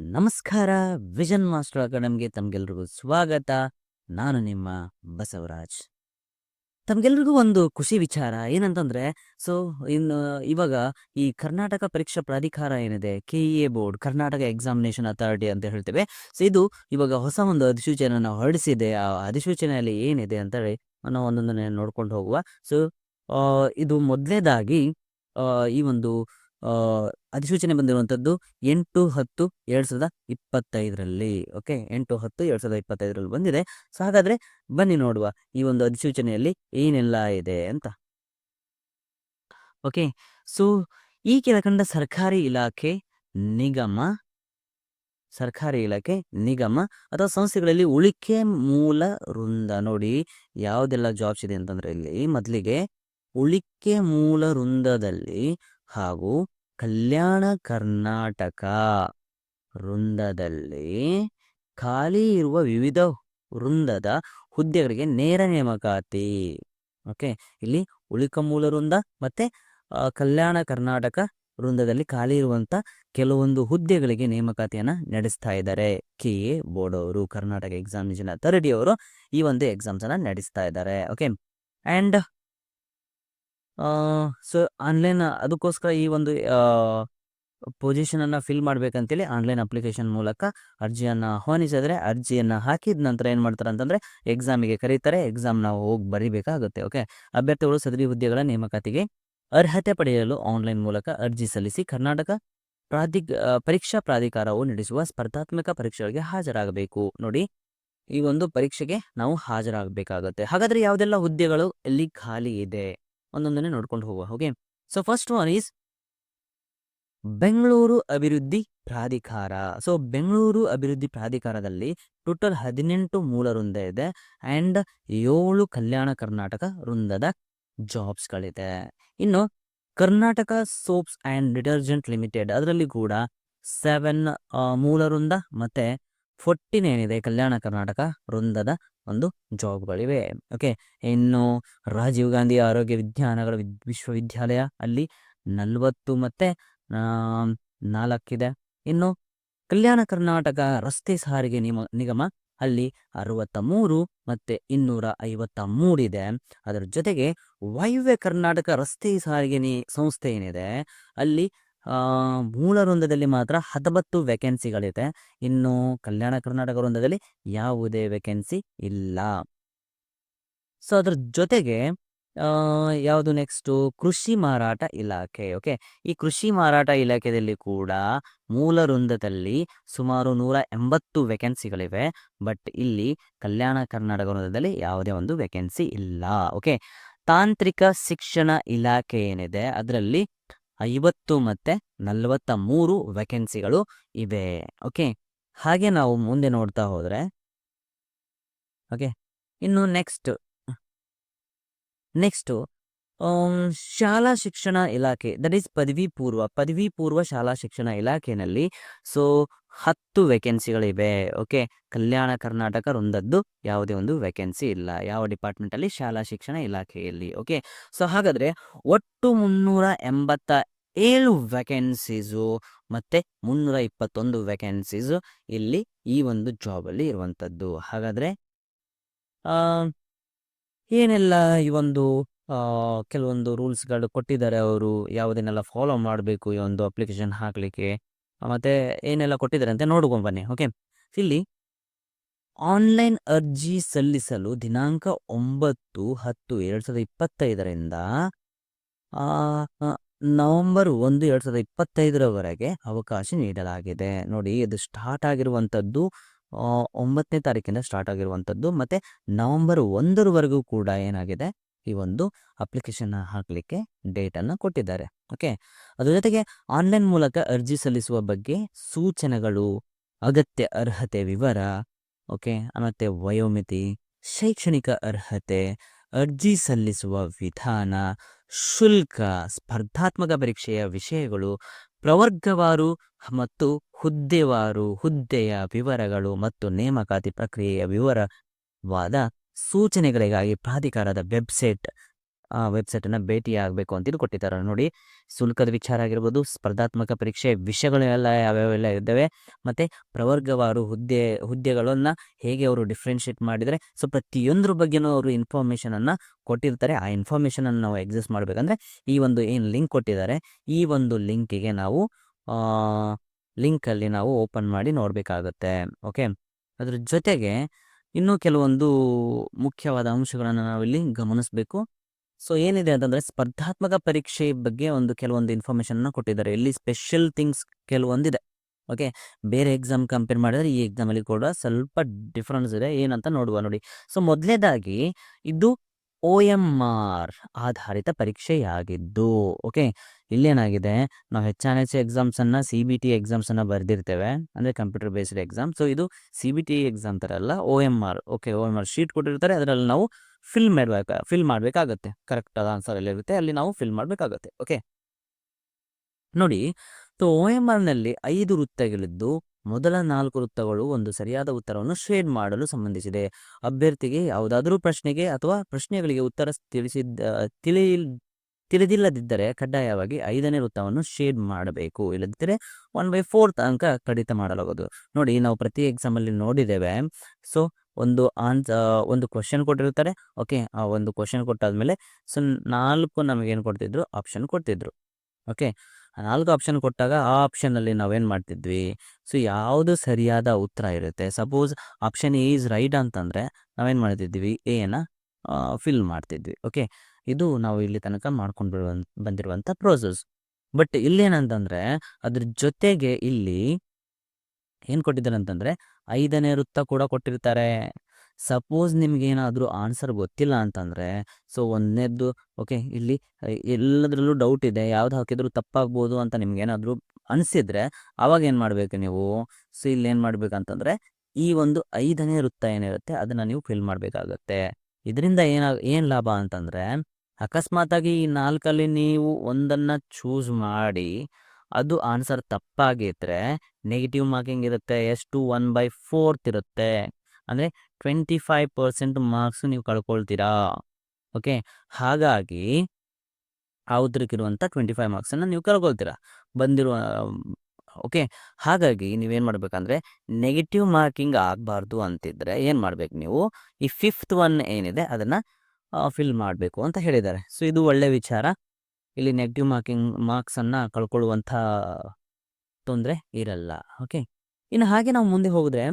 ನಮಸ್ಕಾರ vision master ಅಕಾಡೆಮಿಗೆ ತಮ್ಗೆಲ್ರಿಗೂ ಸ್ವಾಗತ. ನಾನು ನಿಮ್ಮ ಬಸವರಾಜ್. ತಮ್ಗೆಲ್ರಿಗೂ ಒಂದು ಖುಷಿ ವಿಚಾರ ಏನಂತಂದ್ರೆ, ಸೊ, ಇನ್ನು ಇವಾಗ ಈ ಕರ್ನಾಟಕ ಪರೀಕ್ಷಾ ಪ್ರಾಧಿಕಾರ ಏನಿದೆ K E A board Karnataka examination authority ಅಂತ ಹೇಳ್ತೇವೆ. ಸೊ, ಇದು ಇವಾಗ ಹೊಸ ಒಂದು ಅಧಿಸೂಚನೆಯನ್ನು ಹೊರಡಿಸಿದೆ. ಆ ಅಧಿಸೂಚನೆಯಲ್ಲಿ ಏನಿದೆ ಅಂತ ಹೇಳಿ ನಾವು ಒಂದೊಂದನ್ನೇ ನೋಡ್ಕೊಂಡು ಹೋಗುವ. ಸೊ ಇದು ಮೊದಲನೇದಾಗಿ ಈ ಒಂದು ಅಧಿಸೂಚನೆ ಬಂದಿರುವಂಥದ್ದು ಎಂಟು ಹತ್ತು ಎರಡು ಸಾವಿರದ ಇಪ್ಪತ್ತೈದರಲ್ಲಿ. ಓಕೆ, ಎಂಟು ಹತ್ತು ಎರಡು ಸಾವಿರದ ಇಪ್ಪತ್ತೈದರಲ್ಲಿ ಬಂದಿದೆ. ಸೊ ಹಾಗಾದರೆ ಬನ್ನಿ ನೋಡುವ ಈ ಒಂದು ಅಧಿಸೂಚನೆಯಲ್ಲಿ ಏನೆಲ್ಲ ಇದೆ ಅಂತ. ಓಕೆ ಸೊ ಈ ಕೆಳಕಂಡ ಸರ್ಕಾರಿ ಇಲಾಖೆ, ನಿಗಮ, ಸರ್ಕಾರಿ ಇಲಾಖೆ, ನಿಗಮ ಅಥವಾ ಸಂಸ್ಥೆಗಳಲ್ಲಿ ಉಳಿಕೆ ಮೂಲ ವೃಂದ ನೋಡಿ ಯಾವುದೆಲ್ಲ ಜಾಬ್ಸ್ ಇದೆ ಅಂತಂದ್ರೆ ಇಲ್ಲಿ ಮೊದಲಿಗೆ ಉಳಿಕೆ ಮೂಲ ವೃಂದದಲ್ಲಿ ಹಾಗೂ ಕಲ್ಯಾಣ ಕರ್ನಾಟಕ ವೃಂದದಲ್ಲಿ ಖಾಲಿ ಇರುವ ವಿವಿಧ ವೃಂದದ ಹುದ್ದೆಗಳಿಗೆ ನೇರ ನೇಮಕಾತಿ. ಓಕೆ ಇಲ್ಲಿ ಉಳಿಕ ಮೂಲ ವೃಂದ ಮತ್ತೆ ಕಲ್ಯಾಣ ಕರ್ನಾಟಕ ವೃಂದದಲ್ಲಿ ಖಾಲಿ ಇರುವಂತ ಕೆಲವೊಂದು ಹುದ್ದೆಗಳಿಗೆ ನೇಮಕಾತಿಯನ್ನ ನಡೆಸ್ತಾ ಇದ್ದಾರೆ. ಕೆ. ಎ ಬೋರ್ಡ್ ಅವರು, ಕರ್ನಾಟಕ ಎಕ್ಸಾಮಿನೇಷನ್ ಅಥಾರಿಟಿ ಅವರು ಈ ಒಂದು ಎಕ್ಸಾಮ್ಸ್ ಅನ್ನ ನಡೆಸ್ತಾ ಇದ್ದಾರೆ. ಓಕೆ ಅಂಡ್ ಸೊ ಆನ್ಲೈನ್ ಅದಕ್ಕೋಸ್ಕರ ಈ ಒಂದು ಪೊಸಿಷನ್ ಅನ್ನ ಫಿಲ್ ಮಾಡ್ಬೇಕಂತೇಳಿ ಆನ್ಲೈನ್ ಅಪ್ಲಿಕೇಶನ್ ಮೂಲಕ ಅರ್ಜಿಯನ್ನ ಆಹ್ವಾನಿಸಿದ್ರೆ ಅರ್ಜಿಯನ್ನ ಹಾಕಿದ ನಂತರ ಏನ್ ಮಾಡ್ತಾರೆ ಅಂತಂದ್ರೆ ಎಕ್ಸಾಮಿಗೆ ಕರೀತಾರೆ, ಎಕ್ಸಾಮ್ ನಾವು ಹೋಗಿ ಬರಿಬೇಕಾಗುತ್ತೆ, ಓಕೆ? ಅಭ್ಯರ್ಥಿಗಳು ಸದರಿ ಹುದ್ದೆಗಳ ನೇಮಕಾತಿಗೆ ಅರ್ಹತೆ ಪಡೆಯಲು ಆನ್ಲೈನ್ ಮೂಲಕ ಅರ್ಜಿ ಸಲ್ಲಿಸಿ ಕರ್ನಾಟಕ ಪ್ರಾಧಿ ಪರೀಕ್ಷಾ ಪ್ರಾಧಿಕಾರವು ನಡೆಸುವ ಸ್ಪರ್ಧಾತ್ಮಕ ಪರೀಕ್ಷೆಗಳಿಗೆ ಹಾಜರಾಗಬೇಕು. ನೋಡಿ, ಈ ಒಂದು ಪರೀಕ್ಷೆಗೆ ನಾವು ಹಾಜರಾಗಬೇಕಾಗುತ್ತೆ. ಹಾಗಾದ್ರೆ ಯಾವುದೆಲ್ಲ ಹುದ್ದೆಗಳು ಇಲ್ಲಿ ಖಾಲಿ ಇದೆ? ಒಂದೊಂದನ್ನೇ ನೋಡ್ಕೊಂಡು ಹೋಗುವ okay so first one is Bengaluru ಅಭಿವೃದ್ಧಿ ಪ್ರಾಧಿಕಾರ ಸೊ ಬೆಂಗಳೂರು ಅಭಿವೃದ್ಧಿ ಪ್ರಾಧಿಕಾರದಲ್ಲಿ ಟೋಟಲ್ ಹದಿನೆಂಟು ಮೂಲ ವೃಂದ ಇದೆ ಅಂಡ್ ಏಳು ಕಲ್ಯಾಣ ಕರ್ನಾಟಕ ವೃಂದದ ಜಾಬ್ಸ್ಗಳಿದೆ ಇನ್ನು Karnataka soaps and detergent limited ಅದರಲ್ಲಿ ಕೂಡ ಸೆವೆನ್ ಮೂಲ ವೃಂದ ಮತ್ತೆ ಫೋರ್ಟೀನ್ ಏನಿದೆ ಕಲ್ಯಾಣ ಕರ್ನಾಟಕ ವೃಂದದ ಒಂದು ಜಾಬ್ಗಳಿವೆ. ಓಕೆ, ಇನ್ನು ರಾಜೀವ್ ಗಾಂಧಿ ಆರೋಗ್ಯ ವಿಜ್ಞಾನಗಳ ವಿಶ್ವವಿದ್ಯಾಲಯ ಅಲ್ಲಿ ನಲವತ್ತು ಮತ್ತೆ ನಾಲ್ಕಿದೆ. ಇನ್ನು ಕಲ್ಯಾಣ ಕರ್ನಾಟಕ ರಸ್ತೆ ಸಾರಿಗೆ ನಿಮ, ನಿಗಮ ಅಲ್ಲಿ ಅರವತ್ತ ಮೂರು ಮತ್ತೆ ಇನ್ನೂರ ಐವತ್ತ ಮೂರಿದೆ ಅದರ ಜೊತೆಗೆ ವಾಯುವ್ಯ ಕರ್ನಾಟಕ ರಸ್ತೆ ಸಾರಿಗೆ ಸಂಸ್ಥೆ ಏನಿದೆ ಅಲ್ಲಿ ಮೂಲ ವೃಂದದಲ್ಲಿ ಮಾತ್ರ ಹತ್ತೊಂಬತ್ತು ವೇಕೆನ್ಸಿಗಳಿದೆ ಇನ್ನು ಕಲ್ಯಾಣ ಕರ್ನಾಟಕ ವೃಂದದಲ್ಲಿ ಯಾವುದೇ ವೇಕೆನ್ಸಿ ಇಲ್ಲ. ಸೊ ಅದ್ರ ಜೊತೆಗೆ ಯಾವುದು ನೆಕ್ಸ್ಟು ಕೃಷಿ ಮಾರಾಟ ಇಲಾಖೆ ಓಕೆ ಈ ಕೃಷಿ ಮಾರಾಟ ಇಲಾಖೆಯಲ್ಲಿ ಕೂಡ ಮೂಲ ವೃಂದದಲ್ಲಿ ಸುಮಾರು ನೂರ ಎಂಬತ್ತು ವೇಕೆನ್ಸಿಗಳಿವೆ ಬಟ್ ಇಲ್ಲಿ ಕಲ್ಯಾಣ ಕರ್ನಾಟಕ ವೃಂದದಲ್ಲಿ ಯಾವುದೇ ಒಂದು ವೇಕೆನ್ಸಿ ಇಲ್ಲ ಓಕೆ ತಾಂತ್ರಿಕ ಶಿಕ್ಷಣ ಇಲಾಖೆ ಏನಿದೆ, ಅದರಲ್ಲಿ ಐವತ್ತು ಮತ್ತೆ ನಲವತ್ತ ಮೂರು ವೇಕೆನ್ಸಿಗಳು ಇವೆ. ಓಕೆ ಹಾಗೆ ನಾವು ಮುಂದೆ ನೋಡ್ತಾ ಹೋದರೆ ಓಕೆ ಇನ್ನು ನೆಕ್ಸ್ಟ್ ನೆಕ್ಸ್ಟು ಶಾಲಾ ಶಿಕ್ಷಣ ಇಲಾಖೆ ದಟ್ ಈಸ್ ಪದವಿ ಪೂರ್ವ ಪದವಿ ಪೂರ್ವ ಶಾಲಾ ಶಿಕ್ಷಣ ಇಲಾಖೆಯಲ್ಲಿ ಸೊ ಹತ್ತು ವೇಕೆನ್ಸಿಗಳಿವೆ ಓಕೆ ಕಲ್ಯಾಣ ಕರ್ನಾಟಕ ರೊಂದದ್ದು ಯಾವುದೇ ಒಂದು ವೇಕೆನ್ಸಿ ಇಲ್ಲ, ಯಾವ ಡಿಪಾರ್ಟ್ಮೆಂಟಲ್ಲಿ ಶಾಲಾ ಶಿಕ್ಷಣ ಇಲಾಖೆಯಲ್ಲಿ ಓಕೆ ಸೊ ಹಾಗಾದ್ರೆ ಒಟ್ಟು ಮುನ್ನೂರ ಎಂಬತ್ತ ಏಳು ವೇಕೆನ್ಸೀಸು ಮತ್ತೆ ಮುನ್ನೂರ ಇಪ್ಪತ್ತೊಂದು ವೇಕೆನ್ಸೀಸು ಇಲ್ಲಿ ಈ ಒಂದು ಜಾಬಲ್ಲಿ ಇರುವಂಥದ್ದು ಹಾಗಾದ್ರೆ ಏನೆಲ್ಲ ಈ ಒಂದು ಕೆಲವೊಂದು ರೂಲ್ಸ್ಗಳು ಕೊಟ್ಟಿದ್ದಾರೆ ಅವರು. ಯಾವುದನ್ನೆಲ್ಲ ಫಾಲೋ ಮಾಡಬೇಕು ಈ ಒಂದು ಅಪ್ಲಿಕೇಶನ್ ಹಾಕಲಿಕ್ಕೆ. ಮತ್ತೆ ಏನೆಲ್ಲ ಕೊಟ್ಟಿದ್ದಾರೆ ಅಂತ ನೋಡ್ಕೊಂಡು ಬನ್ನಿ ಓಕೆ ಇಲ್ಲಿ ಆನ್ಲೈನ್ ಅರ್ಜಿ ಸಲ್ಲಿಸಲು ದಿನಾಂಕ ಒಂಬತ್ತು ಹತ್ತು ಎರಡು ಸಾವಿರದ ಇಪ್ಪತ್ತೈದರಿಂದ ನವೆಂಬರ್ ಒಂದು ಎರಡು ಸಾವಿರದ ಇಪ್ಪತ್ತೈದರವರೆಗೆ ಅವಕಾಶ ನೀಡಲಾಗಿದೆ. ನೋಡಿ, ಇದು ಸ್ಟಾರ್ಟ್ ಆಗಿರುವಂಥದ್ದು ಒಂಬತ್ತನೇ ತಾರೀಕಿಂದ ಸ್ಟಾರ್ಟ್ ಆಗಿರುವಂಥದ್ದು, ಮತ್ತು ನವಂಬರ್ ಒಂದರವರೆಗೂ ಕೂಡ ಏನಾಗಿದೆ? ಈ ಒಂದು ಅಪ್ಲಿಕೇಶನ್ ಹಾಕಲಿಕ್ಕೆ ಡೇಟನ್ನು ಕೊಟ್ಟಿದ್ದಾರೆ ಓಕೆ ಅದರ ಜೊತೆಗೆ ಆನ್ಲೈನ್ ಮೂಲಕ ಅರ್ಜಿ ಸಲ್ಲಿಸುವ ಬಗ್ಗೆ ಸೂಚನೆಗಳು, ಅಗತ್ಯ ಅರ್ಹತೆ ವಿವರ ಓಕೆ ಮತ್ತು ವಯೋಮಿತಿ, ಶೈಕ್ಷಣಿಕ ಅರ್ಹತೆ, ಅರ್ಜಿ ಸಲ್ಲಿಸುವ ವಿಧಾನ, ಶುಲ್ಕ, ಸ್ಪರ್ಧಾತ್ಮಕ ಪರೀಕ್ಷೆಯ ವಿಷಯಗಳು, ಪ್ರವರ್ಗವಾರು ಮತ್ತು ಹುದ್ದೆವಾರು, ಹುದ್ದೆಯ ವಿವರಗಳು ಮತ್ತು ನೇಮಕಾತಿ ಪ್ರಕ್ರಿಯೆಯ ವಿವರವಾದ ಸೂಚನೆಗಳಿಗಾಗಿ ಪ್ರಾಧಿಕಾರದ ವೆಬ್ಸೈಟ್, ಆ ವೆಬ್ಸೈಟನ್ನು ಭೇಟಿ ಆಗಬೇಕು ಅಂತೇಳಿ ಕೊಟ್ಟಿದ್ದಾರೆ. ನೋಡಿ ಶುಲ್ಕದ ವಿಚಾರ ಆಗಿರ್ಬೋದು, ಸ್ಪರ್ಧಾತ್ಮಕ ಪರೀಕ್ಷೆ ವಿಷಯಗಳೆಲ್ಲ ಯಾವ್ಯಾವೆಲ್ಲ ಇದ್ದಾವೆ, ಮತ್ತು ಪ್ರವರ್ಗವಾರು ಹುದ್ದೆ, ಹುದ್ದೆಗಳನ್ನು ಹೇಗೆ ಅವರು ಡಿಫ್ರೆನ್ಷಿಯೇಟ್ ಮಾಡಿದರೆ ಸೊ ಪ್ರತಿಯೊಂದ್ರ ಬಗ್ಗೆನೂ ಅವರು ಇನ್ಫಾರ್ಮೇಷನನ್ನು ಕೊಟ್ಟಿರ್ತಾರೆ. ಆ ಇನ್ಫಾರ್ಮೇಷನನ್ನು ನಾವು ಎಕ್ಸಸ್ ಮಾಡಬೇಕಂದ್ರೆ, ಈ ಒಂದು ಏನು ಲಿಂಕ್ ಕೊಟ್ಟಿದ್ದಾರೆ, ಈ ಒಂದು ಲಿಂಕಿಗೆ ನಾವು ಲಿಂಕಲ್ಲಿ ನಾವು ಓಪನ್ ಮಾಡಿ ನೋಡಬೇಕಾಗತ್ತೆ. ಓಕೆ ಅದ್ರ ಜೊತೆಗೆ ಇನ್ನೂ ಕೆಲವೊಂದು ಮುಖ್ಯವಾದ ಅಂಶಗಳನ್ನು ನಾವಿಲ್ಲಿ ಗಮನಿಸಬೇಕು. ಸೊ ಏನಿದೆ ಅಂತಂದರೆ ಸ್ಪರ್ಧಾತ್ಮಕ ಪರೀಕ್ಷೆ ಬಗ್ಗೆ ಒಂದು ಕೆಲವೊಂದು ಇನ್ಫಾರ್ಮೇಷನ್ನ ಕೊಟ್ಟಿದ್ದಾರೆ. ಇಲ್ಲಿ ಸ್ಪೆಷಲ್ ಥಿಂಗ್ಸ್ ಕೆಲವೊಂದಿದೆ. ಓಕೆ ಬೇರೆ ಎಕ್ಸಾಮ್ ಕಂಪೇರ್ ಮಾಡಿದರೆ ಈ ಎಕ್ಸಾಮಲ್ಲಿ ಕೂಡ ಸ್ವಲ್ಪ ಡಿಫ್ರೆನ್ಸ್ ಇದೆ. ಏನಂತ ನೋಡುವ ನೋಡಿ. ಸೊ ಮೊದಲನೇದಾಗಿ ಇದು ಒ ಎಂ ಆರ್ ಆಧಾರಿತ ಪರೀಕ್ಷೆಯಾಗಿದ್ದು. ಓಕೆ ಇಲ್ಲೇನಾಗಿದೆ, ನಾವು ಹೆಚ್ ಆನ್ ಎಸ್ ಎಕ್ಸಾಮ್ಸನ್ನು ಸಿ ಬಿ ಟಿ ಎಕ್ಸಾಮ್ಸನ್ನು ಬರೆದಿರ್ತೇವೆ, ಅಂದರೆ ಕಂಪ್ಯೂಟರ್ ಬೇಸ್ಡ್ ಎಕ್ಸಾಮ್ ಸೊ ಇದು ಸಿ ಬಿ ಟಿ ಎಕ್ಸಾಮ್ ಥರ ಅಲ್ಲ O M R okay O M R sheet ಕೊಟ್ಟಿರ್ತಾರೆ, ಅದರಲ್ಲಿ ನಾವು ಫಿಲ್ ಮಾಡಬೇಕು ಫಿಲ್ ಮಾಡಬೇಕಾಗತ್ತೆ. ಕರೆಕ್ಟ್ ಆದ ಆನ್ಸರ್ ಎಲ್ಲ ಇರುತ್ತೆ, ಅಲ್ಲಿ ನಾವು ಫಿಲ್ ಮಾಡಬೇಕಾಗತ್ತೆ. ಓಕೆ ನೋಡಿ ಸೊ ಒ ಎಂ ಆರ್ನಲ್ಲಿ ಐದು ವೃತ್ತಗಳಿದ್ದು, ಮೊದಲ ನಾಲ್ಕು ವೃತ್ತಗಳು ಒಂದು ಸರಿಯಾದ ಉತ್ತರವನ್ನು ಶೇಡ್ ಮಾಡಲು ಸಂಬಂಧಿಸಿದೆ. ಅಭ್ಯರ್ಥಿಗೆ ಯಾವುದಾದರೂ ಪ್ರಶ್ನೆಗೆ ಅಥವಾ ಪ್ರಶ್ನೆಗಳಿಗೆ ಉತ್ತರ ತಿಳಿಸಿದ್ದ ತಿಳಿ ತಿಳಿದಿಲ್ಲದಿದ್ದರೆ ಕಡ್ಡಾಯವಾಗಿ ಐದನೇ ವೃತ್ತವನ್ನು ಶೇಡ್ ಮಾಡಬೇಕು. ಇಲ್ಲದಿದ್ದರೆ ಒನ್ ಬೈ ಫೋರ್ತ್ ಅಂಕ ಕಡಿತ ಮಾಡಲಾಗೋದು ನೋಡಿ, ನಾವು ಪ್ರತಿ ಎಕ್ಸಾಮಲ್ಲಿ ನೋಡಿದ್ದೇವೆ. ಸೊ ಒಂದು ಆನ್ಸ ಒಂದು ಕ್ವಶನ್ ಕೊಟ್ಟಿರ್ತಾರೆ ಓಕೆ ಆ ಒಂದು ಕ್ವಶನ್ ಕೊಟ್ಟಾದ್ಮೇಲೆ ಸೊ ನಾಲ್ಕು ನಮಗೇನು ಕೊಡ್ತಿದ್ರು? ಆಪ್ಷನ್ ಕೊಡ್ತಿದ್ರು. ಓಕೆ ನಾಲ್ಕು ಆಪ್ಷನ್ ಕೊಟ್ಟಾಗ ಆ ಆಪ್ಷನಲ್ಲಿ ನಾವೇನು ಮಾಡ್ತಿದ್ವಿ? ಸೊ ಯಾವುದು ಸರಿಯಾದ ಉತ್ತರ ಇರುತ್ತೆ. Suppose option A is right ಅಂತಂದರೆ ನಾವೇನು ಮಾಡ್ತಿದ್ವಿ? ಎನ ಫಿಲ್ ಮಾಡ್ತಿದ್ವಿ. ಓಕೆ ಇದು ನಾವು ಇಲ್ಲಿ ತನಕ ಮಾಡ್ಕೊಂಡು ಬಿಡುವ ಬಂದಿರುವಂಥ ಪ್ರೋಸೆಸ್ ಬಟ್ ಇಲ್ಲೇನಂತಂದರೆ, ಅದ್ರ ಜೊತೆಗೆ ಇಲ್ಲಿ ಏನು ಕೊಟ್ಟಿದ್ದಾರೆ ಅಂತಂದರೆ ಐದನೇ ವೃತ್ತ ಕೂಡ ಕೊಟ್ಟಿರ್ತಾರೆ. ಸಪೋಸ್ ನಿಮಗೇನಾದರೂ ಆನ್ಸರ್ ಗೊತ್ತಿಲ್ಲ ಅಂತಂದರೆ ಸೊ ಒಂದನೇದ್ದು ಓಕೆ ಇಲ್ಲಿ ಎಲ್ಲದರಲ್ಲೂ ಡೌಟ್ ಇದೆ, ಯಾವ್ದು ಹಾಕಿದ್ರು ತಪ್ಪಾಗ್ಬೋದು ಅಂತ ನಿಮ್ಗೇನಾದರೂ ಅನಿಸಿದ್ರೆ, ಅವಾಗ ಏನು ಮಾಡಬೇಕು ನೀವು? ಸೊ ಇಲ್ಲಿ ಏನು ಮಾಡ್ಬೇಕಂತಂದರೆ, ಈ ಒಂದು ಐದನೇ ವೃತ್ತ ಏನಿರುತ್ತೆ, ಅದನ್ನು ನೀವು ಫಿಲ್ ಮಾಡಬೇಕಾಗತ್ತೆ. ಇದರಿಂದ ಏನಾಗ, ಏನು ಲಾಭ ಅಂತಂದರೆ ಅಕಸ್ಮಾತಾಗಿ ಈ ನಾಲ್ಕಲ್ಲಿ ನೀವು ಒಂದನ್ನು ಚೂಸ್ ಮಾಡಿ, ಅದು ಆನ್ಸರ್ ತಪ್ಪಾಗಿದ್ರೆ ನೆಗೆಟಿವ್ ಮಾರ್ಕಿಂಗ್ ಇರುತ್ತೆ ಎಷ್ಟು ಒನ್ ಬೈ ಫೋರ್ತ್ ಇರುತ್ತೆ. ಅಂದರೆ ಟ್ವೆಂಟಿ ಫೈವ್ ಪರ್ಸೆಂಟ್ ಮಾರ್ಕ್ಸ್ ನೀವು ಕಳ್ಕೊಳ್ತೀರಾ? ಓಕೆ ಹಾಗಾಗಿ ಯಾವುದ್ರಕ್ಕಿರುವಂಥ ಟ್ವೆಂಟಿ ಫೈವ್ ಮಾರ್ಕ್ಸನ್ನು ನೀವು ಕಳ್ಕೊಳ್ತೀರಾ. ಬಂದಿರುವ ಓಕೆ ಹಾಗಾಗಿ ನೀವೇನು ಮಾಡಬೇಕಂದ್ರೆ ನೆಗೆಟಿವ್ ಮಾರ್ಕಿಂಗ್ ಆಗಬಾರ್ದು ಅಂತಿದ್ರೆ ಏನು ಮಾಡಬೇಕು ನೀವು? ಈ ಫಿಫ್ತ್ ಒನ್ ಏನಿದೆ, ಅದನ್ನು ಫಿಲ್ ಮಾಡಬೇಕು ಅಂತ ಹೇಳಿದ್ದಾರೆ. ಸೊ ಇದು ಒಳ್ಳೆ ವಿಚಾರ. ಇಲ್ಲಿ ನೆಗೆಟಿವ್ ಮಾರ್ಕಿಂಗ್ ಮಾರ್ಕ್ಸನ್ನು ಕಳ್ಕೊಳ್ಳುವಂಥ ತೊಂದರೆ ಇರಲ್ಲ. ಓಕೆ ಇನ್ನು ಹಾಗೆ ನಾವು ಮುಂದೆ ಹೋದರೆ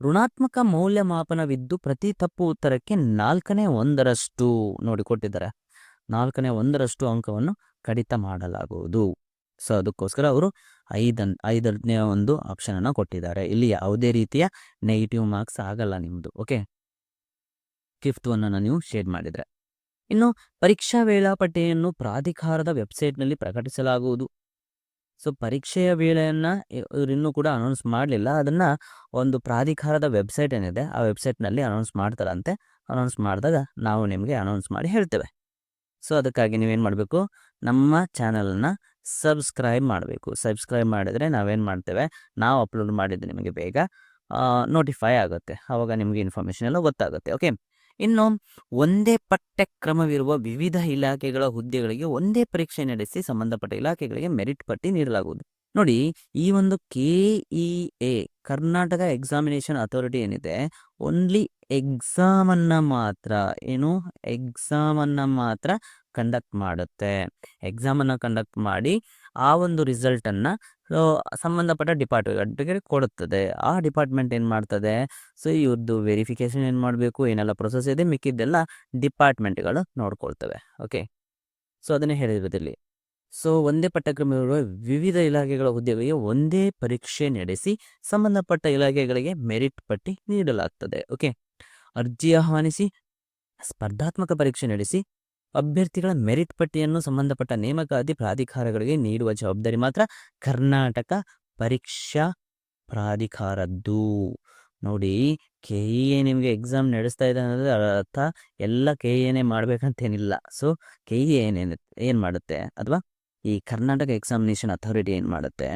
ಋಣಾತ್ಮಕ ಮೌಲ್ಯಮಾಪನವಿದ್ದು ಪ್ರತಿ ತಪ್ಪು ಉತ್ತರಕ್ಕೆ ನಾಲ್ಕನೇ ಒಂದರಷ್ಟು ನೋಡಿ ಕೊಟ್ಟಿದ್ದಾರೆ ನಾಲ್ಕನೇ ಒಂದರಷ್ಟು ಅಂಕವನ್ನು ಕಡಿತ ಮಾಡಲಾಗುವುದು. ಸೊ ಅದಕ್ಕೋಸ್ಕರ ಅವರು ಐದನ್ ಐದನೇ ಒಂದು ಆಪ್ಷನನ್ನು ಕೊಟ್ಟಿದ್ದಾರೆ. ಇಲ್ಲಿ ಯಾವುದೇ ರೀತಿಯ ನೆಗೆಟಿವ್ ಮಾರ್ಕ್ಸ್ ಆಗಲ್ಲ ನಿಮ್ಮದು ಓಕೆ ಫಿಫ್ತ್ ನಾನು ನೀವು ಶೇರ್ ಮಾಡಿದರೆ. ಇನ್ನು ಪರೀಕ್ಷಾ ವೇಳಾಪಟ್ಟಿಯನ್ನು ಪ್ರಾಧಿಕಾರದ ವೆಬ್ಸೈಟ್ನಲ್ಲಿ ಪ್ರಕಟಿಸಲಾಗುವುದು. ಸೊ, ಪರೀಕ್ಷೆಯ ವೇಳೆಯನ್ನು ಇವರಿನ್ನೂ ಕೂಡ ಅನೌನ್ಸ್ ಮಾಡಲಿಲ್ಲ. ಅದನ್ನು ಒಂದು ಪ್ರಾಧಿಕಾರದ ವೆಬ್ಸೈಟ್ ಏನಿದೆ, ಆ ವೆಬ್ಸೈಟ್ನಲ್ಲಿ ಅನೌನ್ಸ್ ಮಾಡ್ತಾರಂತೆ. ಅನೌನ್ಸ್ ಮಾಡಿದಾಗ ನಾವು ನಿಮಗೆ ಅನೌನ್ಸ್ ಮಾಡಿ ಹೇಳ್ತೇವೆ. ಸೊ, ಅದಕ್ಕಾಗಿ ನೀವೇನು ಮಾಡಬೇಕು? ನಮ್ಮ ಚಾನಲನ್ನು ಸಬ್ಸ್ಕ್ರೈಬ್ ಮಾಡಬೇಕು. ಸಬ್ಸ್ಕ್ರೈಬ್ ಮಾಡಿದರೆ ನಾವೇನು ಮಾಡ್ತೇವೆ? ನಾವು ಅಪ್ಲೋಡ್ ಮಾಡಿದ್ದು ನಿಮಗೆ ಬೇಗ ನೋಟಿಫೈ ಆಗುತ್ತೆ. ಆವಾಗ ನಿಮಗೆ ಇನ್ಫಾರ್ಮೇಷನ್ ಎಲ್ಲ ಗೊತ್ತಾಗುತ್ತೆ ಓಕೆ ಇನ್ನು ಒಂದೇ ಪಠ್ಯಕ್ರಮವಿರುವ ವಿವಿಧ ಇಲಾಖೆಗಳ ಹುದ್ದೆಗಳಿಗೆ ಒಂದೇ ಪರೀಕ್ಷೆ ನಡೆಸಿ ಸಂಬಂಧಪಟ್ಟ ಇಲಾಖೆಗಳಿಗೆ ಮೆರಿಟ್ ಪಟ್ಟಿ ನೀಡಲಾಗುವುದು. ನೋಡಿ, ಈ ಒಂದು K E A, Karnataka examination authority ಏನಿದೆ, ಓನ್ಲಿ ಎಕ್ಸಾಮನ್ನು ಮಾತ್ರ, ಏನು, ಎಕ್ಸಾಮನ್ನು ಮಾತ್ರ ಕಂಡಕ್ಟ್ ಮಾಡುತ್ತೆ. ಎಕ್ಸಾಮನ್ನು ಕಂಡಕ್ಟ್ ಮಾಡಿ ಆ ಒಂದು ರಿಸಲ್ಟನ್ನು ಸಂಬಂಧಪಟ್ಟ ಡಿಪಾರ್ಟ್ಮೆಂಟ್ಗೆ ಕೊಡುತ್ತದೆ. ಆ ಡಿಪಾರ್ಟ್ಮೆಂಟ್ ಏನು ಮಾಡ್ತದೆ? ಸೊ ಇವ್ರದ್ದು ವೆರಿಫಿಕೇಷನ್ ಏನು ಮಾಡಬೇಕು? ಏನೆಲ್ಲ ಪ್ರೊಸೆಸ್ ಇದೆ? ಮಿಕ್ಕಿದ್ದೆಲ್ಲ ಡಿಪಾರ್ಟ್ಮೆಂಟ್ಗಳು ನೋಡ್ಕೊಳ್ತವೆ. ಓಕೆ? ಸೊ, ಅದನ್ನೇ ಹೇಳಿರೋದಿಲ್ಲಿ ಸೊ, ಒಂದೇ ಪಠ್ಯಕ್ರಮವಿರುವ ವಿವಿಧ ಇಲಾಖೆಗಳ ಉದ್ಯೋಗಿಗೆ ಒಂದೇ ಪರೀಕ್ಷೆ ನಡೆಸಿ, ಸಂಬಂಧಪಟ್ಟ ಇಲಾಖೆಗಳಿಗೆ ಮೆರಿಟ್ ಪಟ್ಟಿ ನೀಡಲಾಗ್ತದೆ. ಓಕೆ? ಅರ್ಜಿ ಆಹ್ವಾನಿಸಿ, ಸ್ಪರ್ಧಾತ್ಮಕ ಪರೀಕ್ಷೆ ನಡೆಸಿ ಅಭ್ಯರ್ಥಿಗಳ ಮೆರಿಟ್ ಪಟ್ಟಿಯನ್ನು ಸಂಬಂಧಪಟ್ಟ ನೇಮಕಾತಿ ಪ್ರಾಧಿಕಾರಗಳಿಗೆ ನೀಡುವ ಜವಾಬ್ದಾರಿ ಮಾತ್ರ ಕರ್ನಾಟಕ ಪರೀಕ್ಷಾ ಪ್ರಾಧಿಕಾರದ್ದು. ನೋಡಿ ಕೆ ಇ ಎ ನಿಮಗೆ ಎಕ್ಸಾಮ್ ನಡೆಸ್ತಾ ಇದೆ ಅನ್ನೋದು ಅರ್ಥ ಎಲ್ಲ ಕೆ ಇ ಎನೇ ಮಾಡಬೇಕಂತೇನಿಲ್ಲ. ಸೊ ಕೆ ಇ ಏನೇನು ಏನು ಮಾಡುತ್ತೆ ಅಥವಾ ಈ ಕರ್ನಾಟಕ ಎಕ್ಸಾಮಿನೇಷನ್ ಅಥಾರಿಟಿ ಏನು ಮಾಡುತ್ತೆ?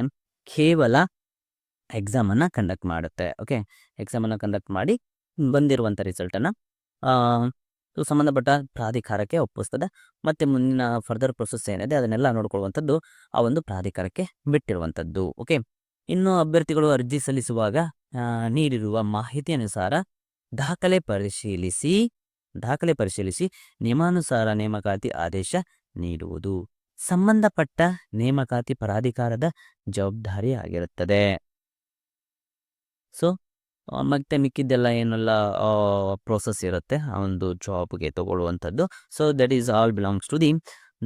ಕೇವಲ ಎಕ್ಸಾಮನ್ನು ಕಂಡಕ್ಟ್ ಮಾಡುತ್ತೆ. ಓಕೆ ಎಕ್ಸಾಮನ್ನು ಕಂಡಕ್ಟ್ ಮಾಡಿ ಬಂದಿರುವಂಥ ರಿಸಲ್ಟನ್ನು ಸೊ ಸಂಬಂಧಪಟ್ಟ ಪ್ರಾಧಿಕಾರಕ್ಕೆ ಒಪ್ಪಿಸ್ತದೆ. ಮತ್ತು ಮುಂದಿನ ಫರ್ದರ್ ಪ್ರೊಸೆಸ್ ಏನಿದೆ, ಅದನ್ನೆಲ್ಲ ನೋಡ್ಕೊಳ್ಳುವಂಥದ್ದು ಆ ಒಂದು ಪ್ರಾಧಿಕಾರಕ್ಕೆ ಬಿಟ್ಟಿರುವಂಥದ್ದು. ಓಕೆ ಇನ್ನು ಅಭ್ಯರ್ಥಿಗಳು ಅರ್ಜಿ ಸಲ್ಲಿಸುವಾಗ ನೀಡಿರುವ ಮಾಹಿತಿ ಅನುಸಾರ ದಾಖಲೆ ಪರಿಶೀಲಿಸಿ ದಾಖಲೆ ಪರಿಶೀಲಿಸಿ ನಿಯಮಾನುಸಾರ ನೇಮಕಾತಿ ಆದೇಶ ನೀಡುವುದು. ಸಂಬಂಧಪಟ್ಟ ನೇಮಕಾತಿ ಪ್ರಾಧಿಕಾರದ ಜವಾಬ್ದಾರಿ ಆಗಿರುತ್ತದೆ. ಸೊ ಮತ್ತೆ ಮಿಕ್ಕಿದ್ದೆಲ್ಲ ಏನೆಲ್ಲ ಪ್ರೋಸೆಸ್ ಇರುತ್ತೆ, ಆ ಒಂದು ಜಾಬ್ಗೆ ತಗೊಳ್ಳುವಂಥದ್ದು. So that is all belongs to the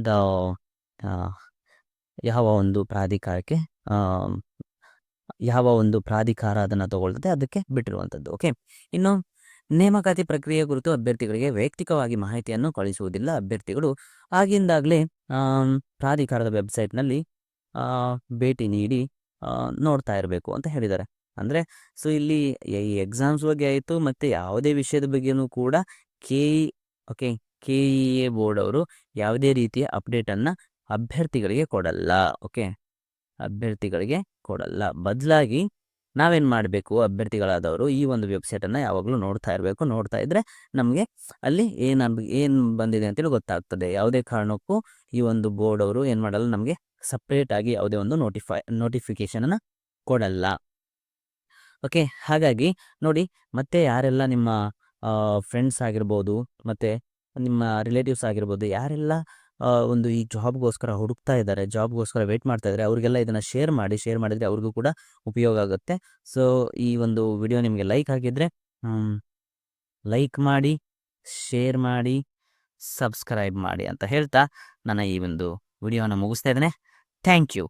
the ಯಾವ ಒಂದು ಪ್ರಾಧಿಕಾರಕ್ಕೆ ಯಾವ ಒಂದು ಪ್ರಾಧಿಕಾರ ಅದನ್ನು ತಗೊಳ್ತದೆ, ಅದಕ್ಕೆ ಬಿಟ್ಟಿರುವಂಥದ್ದು. ಓಕೆ ಇನ್ನು, ನೇಮಕಾತಿ ಪ್ರಕ್ರಿಯೆ ಕುರಿತು ಅಭ್ಯರ್ಥಿಗಳಿಗೆ ವೈಯಕ್ತಿಕವಾಗಿ ಮಾಹಿತಿಯನ್ನು ಕಳಿಸುವುದಿಲ್ಲ. ಅಭ್ಯರ್ಥಿಗಳು ಆಗಿಂದಾಗಲೇ ಪ್ರಾಧಿಕಾರದ ವೆಬ್ಸೈಟ್ನಲ್ಲಿ ಭೇಟಿ ನೀಡಿ ನೋಡ್ತಾ ಇರಬೇಕು ಅಂತ ಹೇಳಿದ್ದಾರೆ. ಅಂದರೆ ಸೊ ಇಲ್ಲಿ ಈ ಎಕ್ಸಾಮ್ಸ್ ಬಗ್ಗೆ ಆಯಿತು ಮತ್ತು ಯಾವುದೇ ವಿಷಯದ ಬಗ್ಗೆನೂ ಕೂಡ K E okay K E A board ಅವರು ಯಾವುದೇ ರೀತಿಯ ಅಪ್ಡೇಟನ್ನು ಅಭ್ಯರ್ಥಿಗಳಿಗೆ ಕೊಡಲ್ಲ ಓಕೆ ಅಭ್ಯರ್ಥಿಗಳಿಗೆ ಕೊಡಲ್ಲ. ಬದಲಾಗಿ ನಾವೇನು ಮಾಡಬೇಕು? ಅಭ್ಯರ್ಥಿಗಳಾದವರು ಈ ಒಂದು ವೆಬ್ಸೈಟನ್ನು ಯಾವಾಗಲೂ ನೋಡ್ತಾ ಇರಬೇಕು, ನೋಡ್ತಾ ಇದ್ದರೆ ನಮಗೆ ಅಲ್ಲಿ ಏನು ಏನು ಬಂದಿದೆ ಅಂತೇಳಿ ಗೊತ್ತಾಗ್ತದೆ. ಯಾವುದೇ ಕಾರಣಕ್ಕೂ ಈ ಒಂದು ಬೋರ್ಡ್ ಅವರು ಏನು ಮಾಡಲ್ಲ, ನಮಗೆ ಸಪ್ರೇಟಾಗಿ ಯಾವುದೇ ಒಂದು ನೋಟಿಫೈ ನೋಟಿಫಿಕೇಷನನ್ನು ಕೊಡಲ್ಲ. ಓಕೆ ಹಾಗಾಗಿ ನೋಡಿ, ಮತ್ತೆ ಯಾರೆಲ್ಲ ನಿಮ್ಮ ಫ್ರೆಂಡ್ಸ್ ಆಗಿರ್ಬೋದು, ಮತ್ತು ನಿಮ್ಮ ರಿಲೇಟಿವ್ಸ್ ಆಗಿರ್ಬೋದು, ಯಾರೆಲ್ಲ ಒಂದು ಈ ಜಾಬ್ಗೋಸ್ಕರ ಹುಡುಕ್ತಾ ಇದ್ದಾರೆ ಜಾಬ್ಗೋಸ್ಕರ ವೇಟ್ ಮಾಡ್ತಾ ಇದ್ದಾರೆ, ಅವರಿಗೆಲ್ಲ ಇದನ್ನು ಶೇರ್ ಮಾಡಿ ಶೇರ್ ಮಾಡಿದರೆ ಅವ್ರಿಗೂ ಕೂಡ ಉಪಯೋಗ ಆಗುತ್ತೆ. ಸೊ ಈ ಒಂದು ವಿಡಿಯೋ ನಿಮಗೆ ಲೈಕ್ ಆಗಿದ್ದರೆ ಲೈಕ್ ಮಾಡಿ ಶೇರ್ ಮಾಡಿ ಸಬ್ಸ್ಕ್ರೈಬ್ ಮಾಡಿ ಅಂತ ಹೇಳ್ತಾ ನಾನು ಈ ಒಂದು ವಿಡಿಯೋನ ಮುಗಿಸ್ತಾ ಇದ್ದೇನೆ. Thank you